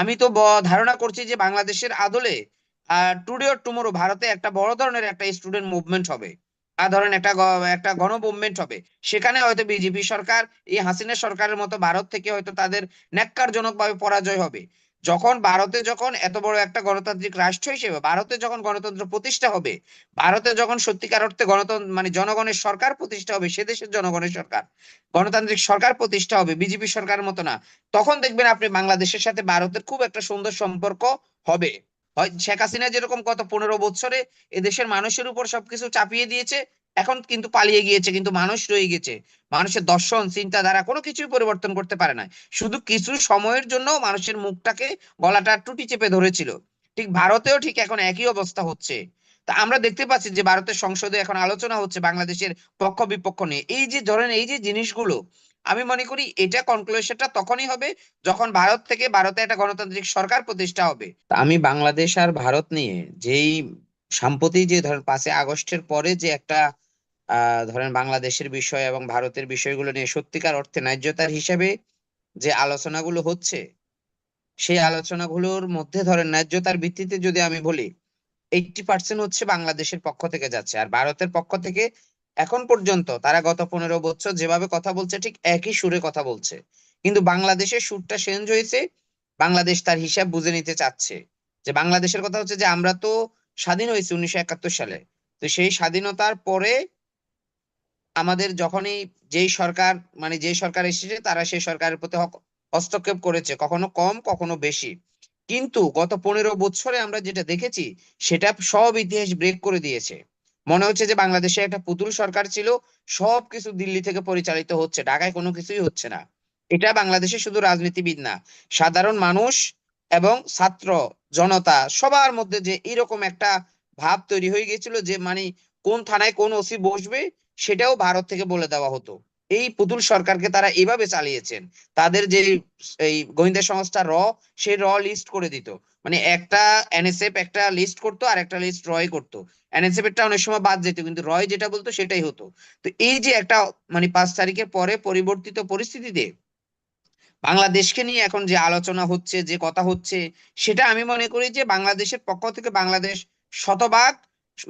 আমি তো ধারণা করছি যে বাংলাদেশের আদলে টুডে অর টুমোরো ভারতে একটা বড় ধরনের একটা স্টুডেন্ট মুভমেন্ট হবে। ধরেন একটা একটা গণ মুভমেন্ট হবে। সেখানে হয়তো বিজেপি সরকার, এই হাসিনা সরকারের মতো ভারত থেকে হয়তো তাদের ন্যাক্কারজনক ভাবে পরাজয় হবে। যখন ভারতে যখন এত বড় একটা গণতান্ত্রিক রাষ্ট্র হিসেবে ভারতে যখন গণতন্ত্র প্রতিষ্ঠা হবে, ভারতে যখন সত্যিকার অর্থে গণতন্ত্র মানে জনগণের সরকার প্রতিষ্ঠা হবে, সে দেশের জনগণের সরকার, গণতান্ত্রিক সরকার প্রতিষ্ঠা হবে, বিজেপি সরকারের মতো না, তখন দেখবেন আপনি বাংলাদেশের সাথে ভারতের খুব একটা সুন্দর সম্পর্ক হবে। হয়, শেখ হাসিনা যেরকম গত পনেরো বছরে এদেশের মানুষের উপর সবকিছু চাপিয়ে দিয়েছে এখন কিন্তু পালিয়ে গিয়েছে, কিন্তু মানুষ রয়ে গেছে। মানুষের দর্শন, চিন্তাধারা কোনো কিছুই পরিবর্তন করতে পারে না। শুধু কিছু সময়ের জন্য মানুষের মুখটাকে গলাটা টুটি চেপে ধরেছিল। ঠিক ভারতেও ঠিক এখন একই অবস্থা হচ্ছে। তা আমরা দেখতে পাচ্ছি যে ভারতের সংসদে এখন আলোচনা হচ্ছে বাংলাদেশের পক্ষ বিপক্ষ নিয়ে। এই যে ধরেন, এই যে জিনিসগুলো, আমি মনে করি এটা কনক্লুশনটা তখনই হবে যখন ভারত থেকে ভারতে একটা গণতান্ত্রিক সরকার প্রতিষ্ঠা হবে। আমি বাংলাদেশ আর ভারত নিয়ে যেই সাম্প্রতিক যে ধরেন পাঁচই আগস্টের পরে যে একটা ধরেন বাংলাদেশের বিষয় এবং ভারতের বিষয়গুলো নিয়ে সত্যিকার অর্থে ন্যায্যতার হিসাবে যে আলোচনাগুলো হচ্ছে, সেই আলোচনাগুলোর মধ্যে ধরেন ন্যায্যতার ভিত্তিতে যদি আমি বলি এইটটি পার্সেন্ট হচ্ছে বাংলাদেশের পক্ষ থেকে যাচ্ছে আর ভারতের পক্ষ থেকে এখন পর্যন্ত তারা গত পনেরো বছর যেভাবে কথা বলছে ঠিক একই সুরে কথা বলছে। কিন্তু বাংলাদেশের সুরটা চেঞ্জ হয়েছে, বাংলাদেশ তার হিসাব বুঝে নিতে চাচ্ছে। যে বাংলাদেশের কথা হচ্ছে যে আমরা তো স্বাধীন হয়েছে উনিশশো একাত্তর সালে। তো সেই স্বাধীনতার পরে আমাদের যখনই যেই সরকার মানে যেই সরকার এসেছে, তারা সেই সরকারের প্রতি হস্তক্ষেপ করেছে, কখনো কম, কখনো বেশি। কিন্তু গত পনেরো বছরে আমরা যেটা দেখেছি, সেটা সব ইতিহাস ব্রেক করে দিয়েছে। মনে হচ্ছে যে বাংলাদেশে একটা পুতুল সরকার ছিল সবকিছু দিল্লি থেকে পরিচালিত হচ্ছে, ঢাকায় কোনো কিছুই হচ্ছে না। এটা বাংলাদেশে শুধু রাজনীতিবিদ না, সাধারণ মানুষ এবং ছাত্র জনতা সবার মধ্যে যে এরকম একটা ভাব তৈরি হয়ে গিয়েছিল যে মানে কোন থানায় কোন ওসি বসবে সেটাও ভারত থেকে বলে দেওয়া হতো। এই পুতুল সরকারকে তারা এভাবে চালিয়েছেন। তাদের যে এই গোয়েন্দা সংস্থা র, সে র লিস্ট করে দিত। মানে একটা এনএসএফ একটা লিস্ট করতো আর একটা লিস্ট রয় করতো। এনএসএফ এরটা অনেক সময় বাদ যেত, কিন্তু রয় যেটা বলতো সেটাই হতো। তো এই যে একটা মানে পাঁচ তারিখের পরে পরিবর্তিত পরিস্থিতিতে বাংলাদেশকে নিয়ে এখন যে আলোচনা হচ্ছে, যে কথা হচ্ছে, সেটা আমি মনে করি যে বাংলাদেশের পক্ষ থেকে বাংলাদেশ শতভাগ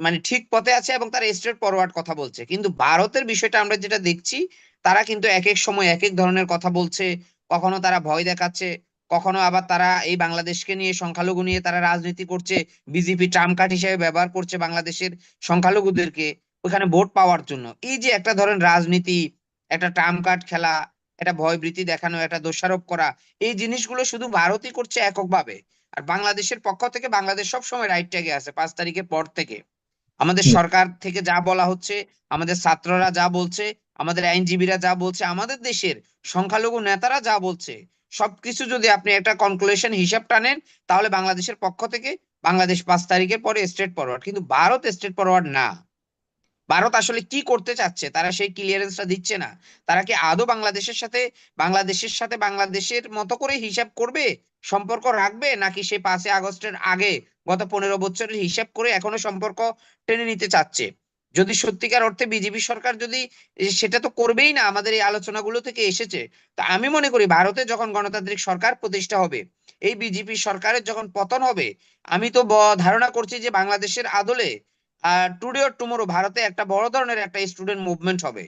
মানে ঠিক পথে আছে এবং তারা স্ট্রেট ফরওয়ার্ড কথা বলছে। কিন্তু ভারতের বিষয়টা আমরা যেটা দেখছি, তারা কিন্তু এক এক সময় এক এক ধরনের কথা বলছে, কখনো তারা ভয় দেখাচ্ছে, কখনো আবার তারা এই বাংলাদেশকে নিয়ে সংখ্যালঘু নিয়ে তারা রাজনীতি করছে, বিজেপি ট্রাম্প কার্ড হিসেবে ব্যবহার করছে বাংলাদেশের সংখ্যালঘুদেরকে, ওখানে ভোট পাওয়ার জন্য। এই যে একটা ধরেন রাজনীতি, একটা ট্রাম্প কার্ড খেলা একটা ভয়ভীতি দেখানো একটা দোষারোপ করা এই জিনিসগুলো শুধু ভারতই করছে এককভাবে। আর বাংলাদেশের পক্ষ থেকে বাংলাদেশ সবসময় রাইট ট্যাগে আছে পাঁচ তারিখের পর থেকে। আমাদের সরকার থেকে যা বলা হচ্ছে আমাদের ছাত্ররা যা বলছে আমাদের আইনজীবীরা যা বলছে আমাদের দেশের সংখ্যালঘু নেতারা যা বলছে সবকিছু যদি আপনি একটা কনক্লুশন হিসাব টানেন তাহলে বাংলাদেশের পক্ষ থেকে বাংলাদেশ পাঁচ তারিখের পরে স্ট্রেট ফরওয়ার্ড কিন্তু ভারত স্ট্রেট ফরওয়ার্ড না। ভারত আসলে কি করতে চাচ্ছে? তারা সেই ক্লিয়ারেন্সটা দিচ্ছে না। তারা কি আদৌ বাংলাদেশের সাথে বাংলাদেশের সাথে বাংলাদেশের মতো করে হিসাব করবে? সম্পর্ক রাখবে? নাকি সে পাঁচই আগস্টের আগে গত পনেরো বছরের হিসাব করে এখনও সম্পর্ক টেনে নিতে চাচ্ছে? যদি সত্যিকার অর্থে বিজেপি সরকার যদি সেটা তো করবেই না, আমাদের এই আলোচনাগুলো থেকে এসেছে। তা আমি মনে করি ভারতে যখন গণতান্ত্রিক সরকার প্রতিষ্ঠা হবে, এই বিজেপি সরকারের যখন পতন হবে, আমি তো ধারণা করছি যে বাংলাদেশের আদলে টুডে অর টুমোরো ভারতে একটা বড় ধরনের একটা স্টুডেন্ট মুভমেন্ট হবে।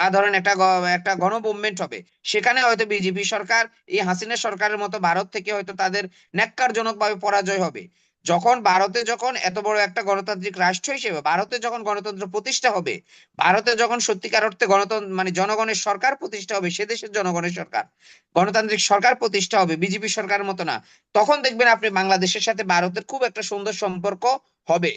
আর ধরেন একটা একটা গণ মুভমেন্ট হবে। সেখানে হয়তো বিজেপি সরকার, এই হাসিনা সরকারের মতো ভারত থেকে হয়তো তাদের ন্যাক্কারজনক ভাবে পরাজয় হবে। যখন ভারতে যখন এত বড় একটা গণতান্ত্রিক রাষ্ট্র হিসেবে, ভারতে যখন গণতন্ত্র প্রতিষ্ঠা হবে, ভারতে যখন সত্যিকার অর্থে গণতন্ত্র মানে জনগণের সরকার প্রতিষ্ঠা হবে, সে দেশের জনগণের সরকার, গণতান্ত্রিক সরকার প্রতিষ্ঠা হবে বিজেপি সরকারের মতো না, তখন দেখবেন আপনি বাংলাদেশের সাথে ভারতের খুব একটা সুন্দর সম্পর্ক হবে।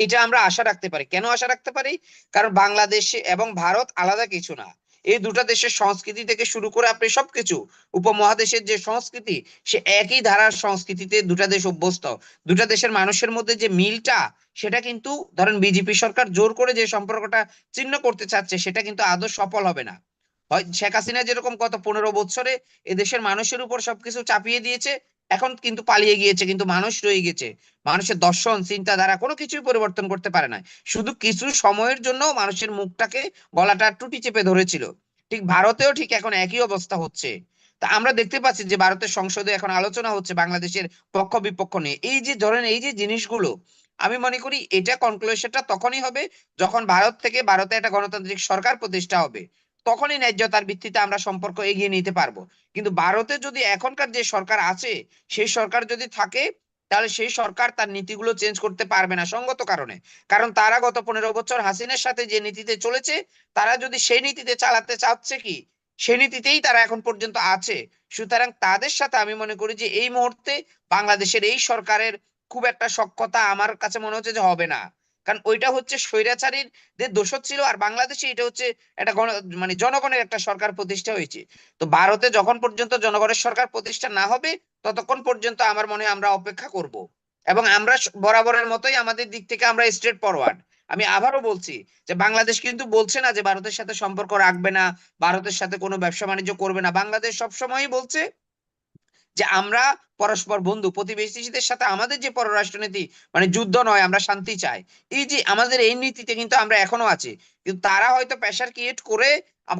এটা আমরা আশা রাখতে পারি। কেন আশা রাখতে পারি? কারণ বাংলাদেশ এবং ভারত আলাদা কিছু না। এই দুটা দেশের সংস্কৃতি থেকে শুরু করে আপনি সবকিছু, উপমহাদেশের যে সংস্কৃতি, সে একই ধারার সংস্কৃতিতে দুটা দেশ অভ্যস্ত। দুটা দেশের মানুষের মধ্যে যে মিলটা, সেটা কিন্তু ধরেন বিজেপি সরকার জোর করে যে সম্পর্কটা চিহ্ন করতে চাচ্ছে, সেটা কিন্তু আদৌ সফল হবে না। হয় শেখ হাসিনা যেরকম গত পনেরো বছরে এদেশের মানুষের উপর সবকিছু চাপিয়ে দিয়েছে এখন কিন্তু পালিয়ে গিয়েছে, কিন্তু মানুষ রয়ে গেছে। মানুষের দর্শন, চিন্তাধারা কোনো কিছুই পরিবর্তন করতে পারে না। শুধু কিছু সময়ের জন্য মানুষের মুখটাকে গলাটা টুটি চেপে ধরেছিল। ঠিক ভারতেও ঠিক এখন একই অবস্থা হচ্ছে। তা আমরা দেখতে পাচ্ছি যে ভারতের সংসদে এখন আলোচনা হচ্ছে বাংলাদেশের পক্ষ বিপক্ষ নিয়ে। এই যে ধরেন, এই যে জিনিসগুলো, আমি মনে করি এটা কনক্লুশনটা তখনই হবে যখন ভারত থেকে ভারতে একটা গণতান্ত্রিক সরকার প্রতিষ্ঠা হবে। তখনই ন্যায্যতার ভিত্তিতে আমরা সম্পর্ক এগিয়ে নিতে পারব। কিন্তু ভারতে যদি এখনকার যে সরকার আছে, সেই সরকার যদি থাকে, তাহলে সেই সরকার তার নীতিগুলো চেঞ্জ করতে পারবে না সঙ্গত কারণে। কারণ তারা গত পনেরো বছর হাসিনের সাথে যে নীতিতে চলেছে, তারা যদি সেই নীতিতে চালাতে চাচ্ছে কি সেই নীতিতেই তারা এখন পর্যন্ত আছে। সুতরাং তাদের সাথে আমি মনে করি যে এই মুহূর্তে বাংলাদেশের এই সরকারের খুব একটা সক্ষতা আমার কাছে মনে হচ্ছে যে হবে না। কারণ ওইটা হচ্ছে স্বৈরাচারীর যে দোষর ছিল আর বাংলাদেশে এটা হচ্ছে একটা গণ মানে জনগণের একটা সরকার প্রতিষ্ঠা হয়েছে। তো ভারতে যখন পর্যন্ত জনগণের সরকার প্রতিষ্ঠা না হবে, ততক্ষণ পর্যন্ত আমার মনে আমরা অপেক্ষা করব। এবং আমরা বরাবরের মতোই আমাদের দিক থেকে আমরা স্ট্রেট ফরওয়ার্ড আমি আবারও বলছি যে বাংলাদেশ কিন্তু বলছে না যে ভারতের সাথে সম্পর্ক রাখবে না, ভারতের সাথে কোনো ব্যবসা বাণিজ্য করবে না। বাংলাদেশ সবসময়ই বলছে যে আমরা পরস্পর বন্ধু, প্রতিবেশীদের সাথে আমাদের যে পররাষ্ট্রনীতি মানে যুদ্ধ নয়, আমরা শান্তি চাই। এই যে আমাদের এই নীতিতে কিন্তু আমরা এখনও আছি। কিন্তু তারা হয়তো প্রেশার ক্রিয়েট করে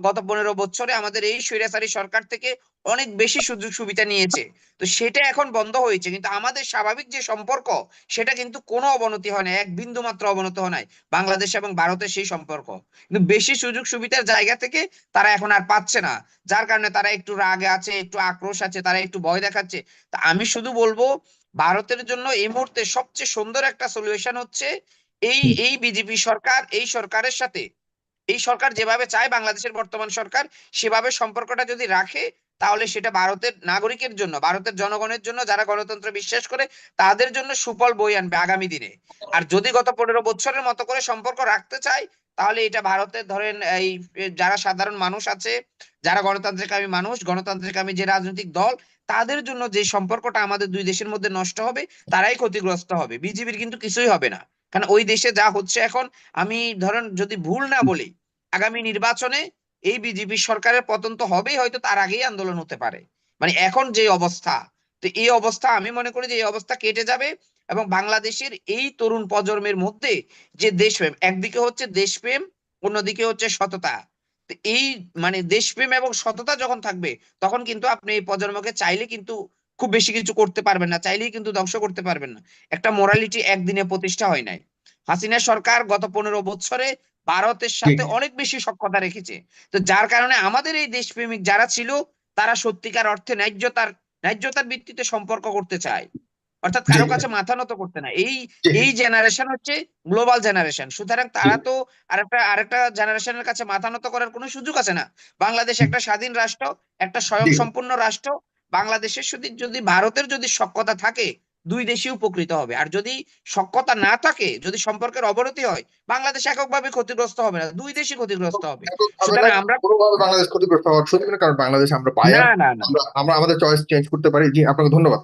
গত পনেরো বছরে আমাদের এই স্বৈরাচারী সরকার থেকে অনেক বেশি সুযোগ সুবিধা নিয়েছে। তো সেটা এখন বন্ধ হয়েছে। কিন্তু আমাদের স্বাভাবিক যে সম্পর্ক, সেটা কিন্তু কোনো অবনতি হয় না, এক বিন্দু মাত্র অবনতি হয় নাই, বাংলাদেশ এবং ভারতের সেই সম্পর্ক। কিন্তু বেশি সুযোগ সুবিধার জায়গা থেকে তারা এখন আর পাচ্ছে না। যার কারণে তারা একটু রাগে আছে, একটু আক্রোশ আছে, তারা একটু ভয় দেখাচ্ছে। তা আমি শুধু বলব ভারতের জন্য এই মুহূর্তে সবচেয়ে সুন্দর একটা সলিউশন হচ্ছে এই এই বিজেপি সরকার এই সরকারের সাথে এই সরকার যেভাবে চায় বাংলাদেশের বর্তমান সরকার সেভাবে সম্পর্কটা যদি রাখে তাহলে সেটা ভারতের নাগরিকের জন্য, ভারতের জনগণের জন্য যারা গণতন্ত্র বিশ্বাস করে তাদের জন্য সুফল বই আনবে আগামী দিনে। আর যদি গত পনেরো বছরের মতো করে সম্পর্ক রাখতে চায় তাহলে এটা ভারতের ধরেন এই যারা সাধারণ মানুষ আছে, যারা গণতান্ত্রিকামী মানুষ গণতান্ত্রিকামী যে রাজনৈতিক দল, তাদের জন্য যে সম্পর্কটা আমাদের দুই দেশের মধ্যে নষ্ট হবে, তারাই ক্ষতিগ্রস্ত হবে। বিজেপির কিন্তু কিছুই হবে না। কারণ ওই দেশে যা হচ্ছে এখন, আমি ধরেন যদি ভুল না বলি, আগামী নির্বাচনে এই বিজেপি সরকারের পতন তো হবেই, হয়তো তার আগেই আন্দোলন হতে পারে। মানে এখন যে অবস্থা, তো এই অবস্থা, আমি মনে করি যে এই অবস্থা কেটে যাবে এবং বাংলাদেশের এই তরুণ প্রজন্মের মধ্যে যে দেশপ্রেম, একদিকে হচ্ছে দেশপ্রেম, অন্যদিকে হচ্ছে সততা। এই মানে দেশপ্রেম এবং সততা যখন থাকবে, তখন কিন্তু আপনি এই প্রজন্মকে চাইলে কিন্তু খুব বেশি কিছু করতে পারবেন না, চাইলেই কিন্তু ধ্বংস করতে পারবেন না। একটা মোরালিটি একদিনে প্রতিষ্ঠা হয় নাই। হাসিনা সরকার গত পনেরো বছরে ভারতের সাথে অনেক বেশি সক্ষতা রেখেছে। তো যার কারণে আমাদের এই দেশপ্রেমিক যারা ছিল তারা সত্যিকার অর্থে ন্যায্যতার ন্যায্যতার ভিত্তিতে সম্পর্ক করতে চায়। অর্থাৎ কারও কাছে মাথা নত করতে না। এই এই জেনারেশন হচ্ছে গ্লোবাল জেনারেশন সুতরাং তারা তো আরেকটা আরেকটা জেনারেশনের কাছে মাথা নত করার কোনো সুযোগ আছে না। বাংলাদেশ একটা স্বাধীন রাষ্ট্র একটা স্বয়ং সম্পূর্ণ রাষ্ট্র। বাংলাদেশের যদি যদি ভারতের যদি সক্ষতা থাকে দুই দেশই উপকৃত হবে। আর যদি সক্ষতা না থাকে যদি সম্পর্কের অবনতি হয় বাংলাদেশ এককভাবে ক্ষতিগ্রস্ত হবে না দুই দেশই ক্ষতিগ্রস্ত হবে। সুতরাং আমরা কোনোভাবে বাংলাদেশ ক্ষতিগ্রস্ত হওয়ার সুযোগ কারণ বাংলাদেশ আমরা পাই। না না আমরা আমাদের চয়েস চেঞ্জ করতে পারি। জি আপনাকে ধন্যবাদ।